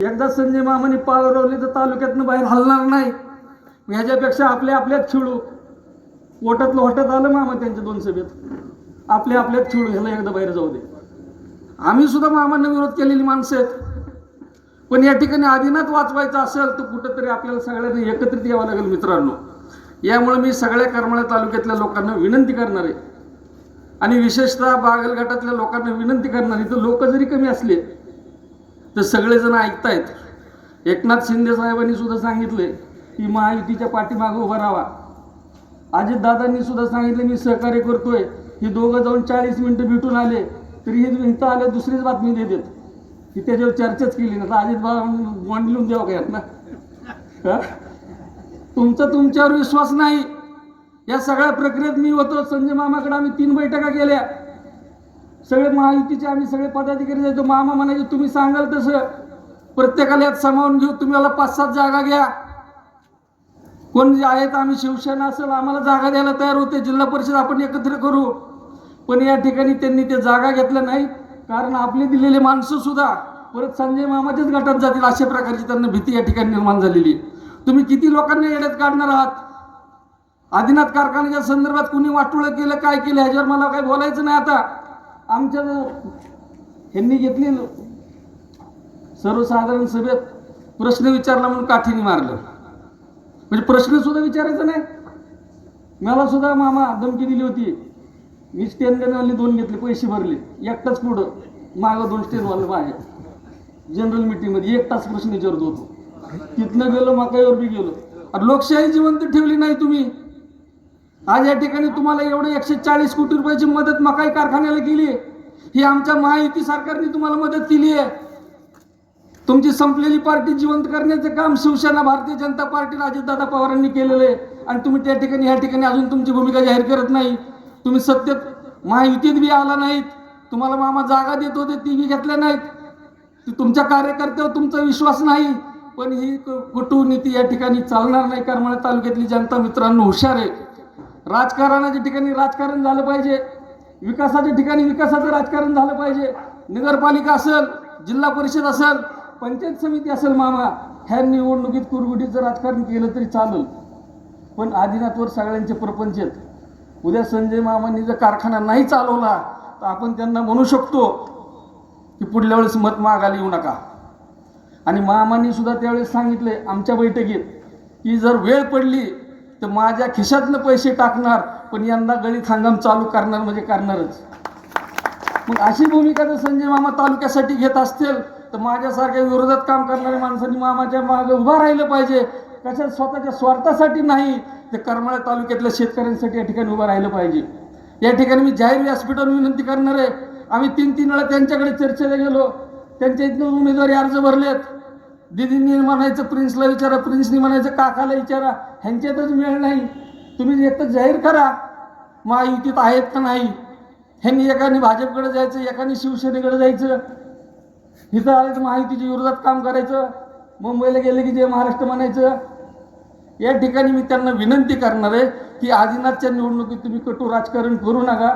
एकदा संजय मामाने पाळवली तर तालुक्यातनं बाहेर हलणार नाही. ह्याच्यापेक्षा आपल्या आपल्यात खेळू. पोटातलं होटात आलं मामा त्यांच्या दोन सभेत. आपल्या आपल्यात खेळू ह्याला एकदा बाहेर जाऊ दे. आम्ही सुद्धा मामांना विरोध केलेली माणसं आहेत. पण या ठिकाणी आदिनाथ वाचवायचं असेल तर कुठंतरी आपल्याला सगळ्यांना एकत्रित यावं लागेल मित्रांनो. यामुळे मी सगळ्या करमाळा तालुक्यातल्या लोकांना विनंती करणार आहे. आणि विशेषतः बागलघाटातल्या लोकांना विनंती करणार आहे. तर लोक जरी कमी असले तर सगळेजण ऐकतायत. एकनाथ शिंदे साहेबांनी सुद्धा सांगितले की महायुतीच्या पाठीमागं उभा राहावा अजितदादांनी सुद्धा सांगितलं मी सहकार्य करतोय. ही दोघं जाऊन चाळीस मिनटं भेटून आले तरी हे इथं आले दुसरीच बातमी देतात की त्याच्यावर चर्चाच केली ना तर अजित बॉन्ड लिहून द्यावं का यात ना हा? तुमचा तुमच्यावर विश्वास नाही. या सगळ्या प्रक्रियेत मी होतो. संजय मामाकडे आम्ही तीन बैठका केल्या. सगळे महायुतीचे आम्ही सगळे पदाधिकारी जायचो मामा म्हणायचे तुम्ही सांगाल तसं. प्रत्येकाला यात सामावून घेऊ. तुम्ही मला पाच सात जागा घ्या. कोण जे आहेत आम्ही शिवसेना असेल आम्हाला जागा द्यायला तयार होते. जिल्हा परिषद आपण एकत्र करू. पण या ठिकाणी त्यांनी ते जागा घेतल्या नाही. कारण आपले दिलेले माणसं सुद्धा परत संजय मामाच्याच गटात जातील अशा प्रकारची त्यांना भीती या ठिकाणी निर्माण झालेली आहे. तुम्ही किती लोकांना येड्यात काढणार आहात? आदिनाथ कारखान्याच्या संदर्भात कुणी वाटोळं केलं काय केलं? ह्याच्यावर मला काही बोलायचं नाही आता. आमच्या ह्यांनी घेतली सर्वसाधारण सभेत प्रश्न विचारला म्हणून काठीने मारलं. म्हणजे प्रश्न सुद्धा विचारायचा नाही. मला सुद्धा मामा धमकी दिली होती. मी स्टेनवाले दोन घेतले पैसे भरले. एकटाच पुढं मागं दोन स्टेनवाले बाहेर. जनरल मिटिंगमध्ये एक तास प्रश्न विचारत होतो. तिथनं गेलो मकाईवर बी गेलो. अरे लोकशाही जिवंत ठेवली नाही तुम्ही. आज या ठिकाणी तुम्हाला एवढं एकशे चाळीस कोटी रुपयाची मदत मकाई कारखान्याला केली आहे ही आमच्या महायुती सरकारने तुम्हाला मदत केली आहे. तुमची संपलेली पार्टी जिवंत करण्याचं काम शिवसेना भारतीय जनता पार्टीला अजितदादा पवारांनी केलेलं आहे. आणि तुम्ही त्या ठिकाणी या ठिकाणी अजून तुमची भूमिका जाहीर करत नाही. तुम्ही सत्तेत महायुतीत बी आला नाहीत. तुम्हाला मामा जागा देत होते ती बी घेतल्या नाहीत. तुमच्या कार्यकर्त्यावर तुमचा विश्वास नाही. पण ही क- कटुनीती या ठिकाणी चालणार नाही करमाळा तालुक्यातली जनता मित्रांनो हुशार आहे. राजकारणाच्या ठिकाणी राजकारण झालं पाहिजे. विकासाच्या ठिकाणी विकासाचं राजकारण झालं पाहिजे. नगरपालिका असेल जिल्हा परिषद असेल पंचायत समिती असेल मामा ह्या निवडणुकीत कुरगुटीचं राजकारण केलं तरी चालेल. पण आदिनाथवर सगळ्यांचे प्रपंच आहेत. उद्या संजय मामांनी जर कारखाना नाही चालवला तर आपण त्यांना म्हणू शकतो की पुढल्या वेळेस मत मागायला येऊ नका. आणि मामांनी सुद्धा त्यावेळेस सांगितले आमच्या बैठकीत की जर वेळ पडली तर माझ्या खिशातनं पैसे टाकणार पण यंदा गळीत हंगाम चालू करणार म्हणजे करणारच. मग अशी भूमिका जर संजय मामा तालुक्यासाठी घेत असतील तर माझ्यासारख्या विरोधात काम करणाऱ्या माणसांनी मामाच्या मागे उभा राहिलं पाहिजे. कशा स्वतःच्या स्वार्थासाठी नाही ते करमाळा तालुक्यातल्या शेतकऱ्यांसाठी या ठिकाणी उभं राहिलं पाहिजे. या ठिकाणी मी जाहीर व्यासपीठावर विनंती करणार आहे. आम्ही तीन तीन वेळा त्यांच्याकडे चर्चेला गेलो. त्यांच्या इथनं उमेदवारी अर्ज भरलेत. दिदींनी म्हणायचं प्रिन्सला विचारा प्रिन्सनी म्हणायचं काकाला विचारा ह्यांच्यातच वेळ नाही. तुम्ही एक तर जाहीर करा महायुतीत आहेत का नाही? ह्यांनी एकाने भाजपकडे जायचं एकाने शिवसेनेकडे जायचं. इथं आलं तर महायुतीच्या विरोधात काम करायचं. मुंबईला गेले की जे महाराष्ट्र म्हणायचं. या ठिकाणी मी त्यांना विनंती करणार आहे की आदिनाथच्या निवडणुकीत तुम्ही कटू राजकारण करू नका.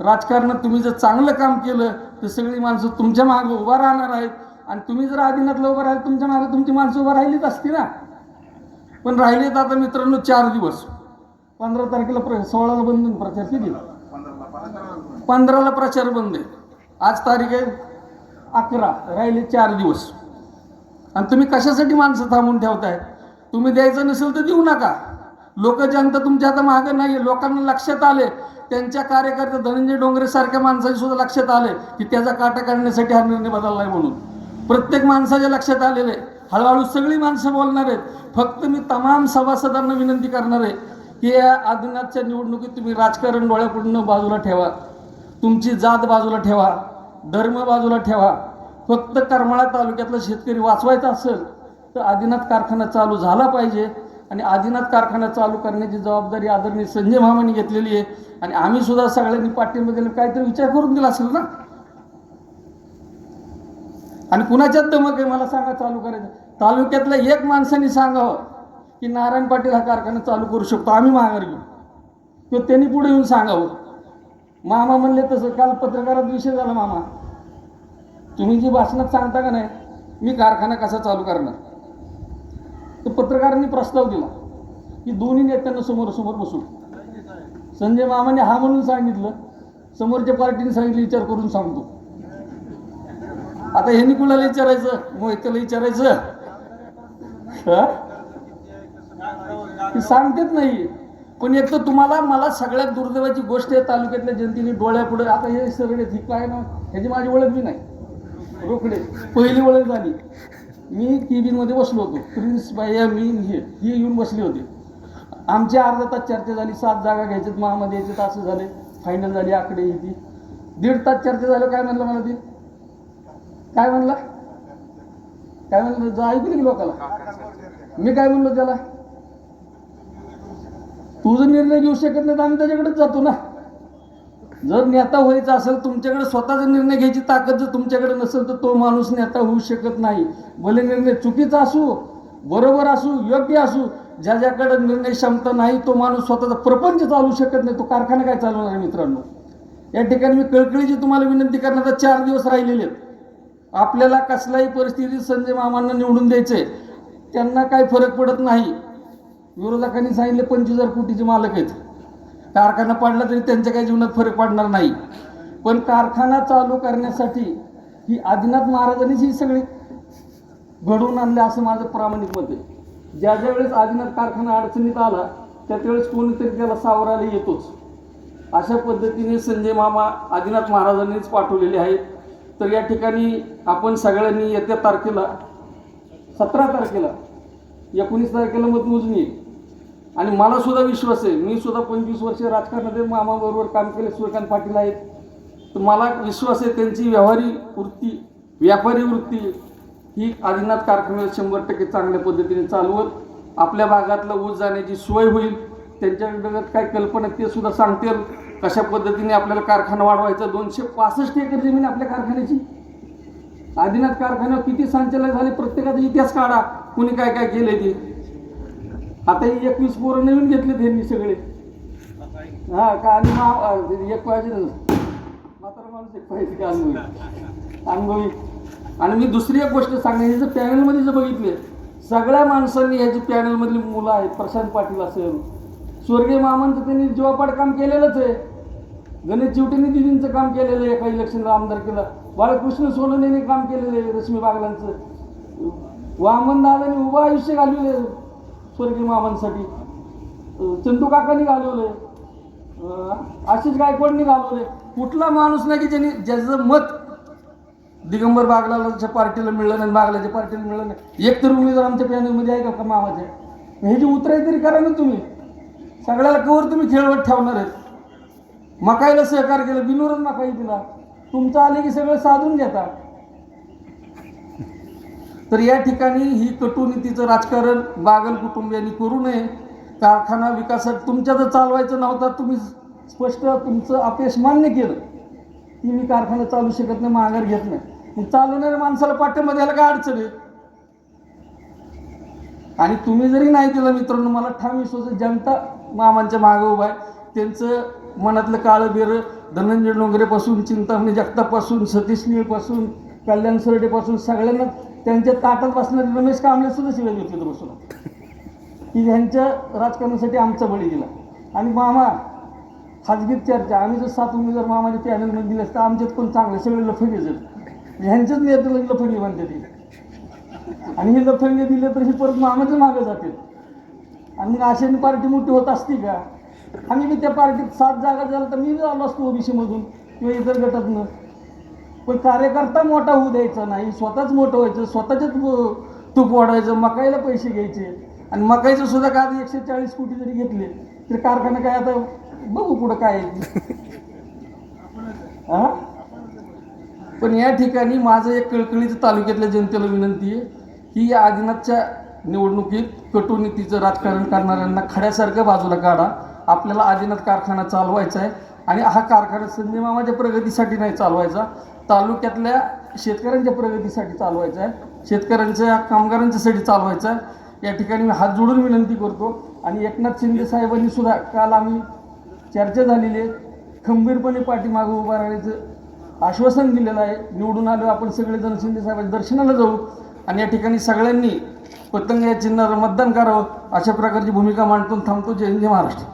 राजकारणात तुम्ही जर चांगलं काम केलं तर सगळी माणसं तुमच्या मागे उभा राहणार आहेत. आणि तुम्ही जर आदिनाथला उभं राहिलं तुमच्या मागे तुमची माणसं उभं राहिलीच असती ना. पण राहिलेत आता मित्रांनो चार दिवस. पंधरा तारखेला प्र सोळाला बंद प्रचार किती? पंधराला प्रचार बंद आहे. आज तारीख आहे अकरा. राहिले चार दिवस. आणि तुम्ही कशासाठी माणसं थांबून ठेवताय? तुम्ही द्यायचं नसेल तर देऊ नका. लोक जनता तुमच्या आता मागं नाही लोकांना लक्षात आले त्यांच्या कार्यकर्ते धनंजय डोंगरे सारख्या माणसांनी सुद्धा लक्षात आले की त्याचा काटा काढण्यासाठी हा निर्णय बदलला आहे म्हणून. प्रत्येक माणसाच्या लक्षात आलेलं आहे. हळूहळू सगळी माणसं बोलणार आहेत. फक्त मी तमाम सभासदांना विनंती करणार आहे की या आदिनाथच्या निवडणुकीत तुम्ही राजकारण डोळ्यापुढनं बाजूला ठेवा. तुमची जात बाजूला ठेवा. धर्म बाजूला ठेवा. फक्त करमाळा तालुक्यातला शेतकरी वाचवायचा असेल तर आदिनाथ कारखाना चालू झाला पाहिजे. आणि आदिनाथ कारखाना चालू करण्याची जबाबदारी आदरणीय संजय मामांनी घेतलेली आहे. आणि आम्ही सुद्धा सगळ्यांनी पाठिंबा दिला काहीतरी विचार करून दिला असेल ना? आणि कुणाच्यात दमक आहे मला सांगा चालू करायचं. तालुक्यातल्या एक माणसाने सांगावं की नारायण पाटील हा कारखाना चालू करू शकतो आम्ही माघार घेऊ किंवा त्यांनी पुढे येऊन सांगावं. मामा म्हणले तसं काल पत्रकारात विषय झाला मामा. तुम्ही जी भाषणात सांगता का नाही मी कारखाना कसा चालू करणार? तर पत्रकारांनी प्रस्ताव दिला की दोन्ही नेत्यांना समोरासमोर बसू. संजय मामाने हा म्हणून सांगितलं समोरच्या पार्टीने सांगितलं विचार करून सांगतो. आता ह्यांनी कुणाला विचारायचं? मोहितला विचारायचं? हा? सांगतेच नाही. पण एक तर तुम्हाला मला सगळ्यात दुर्दैवाची गोष्ट आहे तालुक्यातल्या जनतेने डोळ्यापुढे आता हे सगळे ही काय ना ह्याची माझी ओळख बी नाही. रोकडे. पहिली ओळख झाली. मी केबिनमध्ये बसलो होतो. प्रिन्स बाया मी हे हे येऊन बसले होते. आमची अर्धा तास चर्चा झाली. सात जागा घ्यायच्यात महामध्ये यायचे असं झाले. फायनल झाली आकडे ही ती दीड तास चर्चा झालं काय म्हणलं मला ते? काय म्हणला? काय म्हणलं? जो ऐकलं की लोकाला. मी काय म्हणलो त्याला? तुझं निर्णय घेऊ शकत नाही तर आम्ही त्याच्याकडेच जातो ना. जर नेता व्हायचा असेल तुमच्याकडे स्वतःचा निर्णय घ्यायची ताकद जर तुमच्याकडे नसेल तर तो माणूस नेता होऊ शकत नाही. भले निर्णय चुकीचा असू बरोबर असू योग्य असू ज्या ज्याकडे निर्णय क्षमता नाही तो माणूस स्वतःचा प्रपंच चालू शकत नाही. तो कारखाना काय चालवणार आहे मित्रांनो? या ठिकाणी मी कळकळीची तुम्हाला विनंती करण्याचा चार दिवस राहिलेले आहेत. आपल्याला कसल्याही परिस्थितीत संजय मामांना निवडून द्यायचे त्यांना काही फरक पडत नाही. विरोधकांनी सांगितले पंचवीस हजार कोटीचे मालक आहेत. कारखाना पडला तरी त्यांच्या काही जीवनात फरक पडणार नाही. पण कारखाना चालू करण्यासाठी ही आदिनाथ महाराजांनीच ही सगळी घडवून आणले असं माझं प्रामाणिक मत आहे. ज्या ज्या वेळेस आदिनाथ कारखाना अडचणीत आला त्या त्यावेळेस कोणीतरी त्याला सावरायला येतोच. अशा पद्धतीने संजय मामा आदिनाथ महाराजांनीच पाठवलेले आहेत. तर या ठिकाणी आपण सगळ्यांनी येत्या तारखेला सतरा तारखेला एकोणीस तारखेला मतमोजणी आहे. आणि मला सुद्धा विश्वास आहे मी सुद्धा पंचवीस वर्षे राजकारणामध्ये मामाबरोबर काम केले सूर्यकांत पाटील आहेत. तर मला विश्वास आहे त्यांची व्यवहारी वृत्ती व्यापारी वृत्ती ही आदिनाथ कारखान्याला शंभर टक्के चांगल्या पद्धतीने चालवत आपल्या भागातलं ऊस जाण्याची सोय होईल त्यांच्याकडे काय कल्पना ते सुद्धा सांगतील. कशा पद्धतीने आपल्याला कारखाना वाढवायचा? दोनशे पासष्ट एकर जमीन आहे आपल्या कारखान्याची. आदिनाथ कारखान्यावर किती संचालक झाले? प्रत्येकाचा इतिहास काढा. कुणी काय काय केले ते? आता ही एकवीस पोरं नवीन घेतले त्यांनी सगळे. हा का आणि मा- एक पाहिजे मात्र माणूस एक पाहिजे का अनुभवी अनुभवी आणि मी दुसरी एक गोष्ट सांगेन ह्याचं पॅनलमध्ये जर बघितले सगळ्या माणसांनी ह्याची पॅनलमधली मुलं आहेत प्रशांत पाटील असेल स्वर्गीय मामांचं त्यांनी जीवापाड काम केलेलंच आहे गणेश चिवटेने दिदींचं काम केलेलं आहे एका इलेक्शनला आमदार केलं. बाळकृष्ण सोनवणेने काम केलेलं आहे रश्मी बागलांचं. वामन दादाने उभं आयुष्य घालवले स्वर्गीय मामांसाठी. अं, चंदू काकांनी घालवले आशिष गायकवाडनी घालवले कुठला माणूस नाही की ज्यांनी ज्याचं मत दिगंबर बागलाच्या पार्टीला मिळलं नाही बागलाच्या पार्टीला मिळलं नाही. एक तर उमेदवार आमच्या पॅनलमध्ये आहे का का मामाचे ह्याची उतराय तरी करा ना तुम्ही. सगळ्याला कवर तुम्ही खेळवत ठेवणार आहेत. मकाईला सहकार केलं बिनूरच मकाई दिला. तुमचं आले की सगळं साधून घेता तर या ठिकाणी ही कटुनीतीचं राजकारण बागल कुटुंबियांनी करू नये. कारखाना विकासात तुमच्या जर चालवायचं नव्हता तुम्ही स्पष्ट तुमचं अपयश मान्य केलं. की मी कारखाना चालू शकत नाही माघार घेत नाही. मग चालवणाऱ्या माणसाला पाठिंबा द्यायला काय अडचण आहे? आणि तुम्ही जरी नाही दिलं मित्रांनो मला ठाम विश्वास जनता मामांच्या मागे उभा आहे. त्यांचं मनातलं काळं धनंजय डोंगरेपासून चिंतामणी जगतापासून सतीश नीळपासून कल्याण सरडेपासून सगळ्यांना त्यांच्या ताटात बसणारे रमेश कांबळे सुद्धा शिवाय घेतले बसून की ह्यांच्या राजकारणासाठी आमचा बळी दिला आणि मामा खाजगीत चर्चा. आम्ही जर सात उमेदवार मामाच्या पॅनलमध्ये दिले असतं आमच्यात पण चांगले? सगळे लफंगे म्हणजे जर ह्यांच्याच नेत्याला लफंगे म्हणते ते. आणि हे लफंगे दिले तर हे परत मामाच्या मागे जातील. आणि मग अशाने पार्टी मोठी होत असती का? आम्ही बी त्या पार्टीत सात जागा झाल्या तर मी आलो असतो ओबीसी मधून किंवा इतर गटातनं. पण कार्यकर्ता मोठा होऊ द्यायचा नाही स्वतःच मोठं व्हायचं स्वतःच्याच तूप वाढवायचं मकाईला पैसे घ्यायचे. आणि मकाईचं सुद्धा का एकशे चाळीस कोटी जरी घेतले तर कारखाना काय आता बघू पुढं काय. हा पण या ठिकाणी माझं एक कळकळीचं तालुक्यातल्या जनतेला विनंती आहे की या आदिनाथच्या निवडणुकीत कटुनीतीचं राजकारण करणाऱ्यांना खड्यासारखं बाजूला काढा. आपल्याला आदिनाथ कारखाना चालवायचा आहे आणि हा कारखाना संजय प्रगतीसाठी नाही चालवायचा. तालुक्यातल्या शेतकऱ्यांच्या प्रगतीसाठी चालवायचा आहे. शेतकऱ्यांच्या कामगारांच्यासाठी चालवायचा आहे. या ठिकाणी मी हात जोडून विनंती करतो आणि एकनाथ शिंदे साहेबांनी सुद्धा काल आम्ही चर्चा झालेली आहे. खंबीरपणे पाठीमागं उभं राहण्याचं आश्वासन दिलेलं आहे. निवडून आलो आपण सगळेजण शिंदे साहेबांच्या दर्शनाला जाऊ आणि या ठिकाणी सगळ्यांनी पतंग या चिन्हावर मतदान करावं अशा प्रकारची भूमिका मांडतून थांबतो. जय हिंद महाराष्ट्र.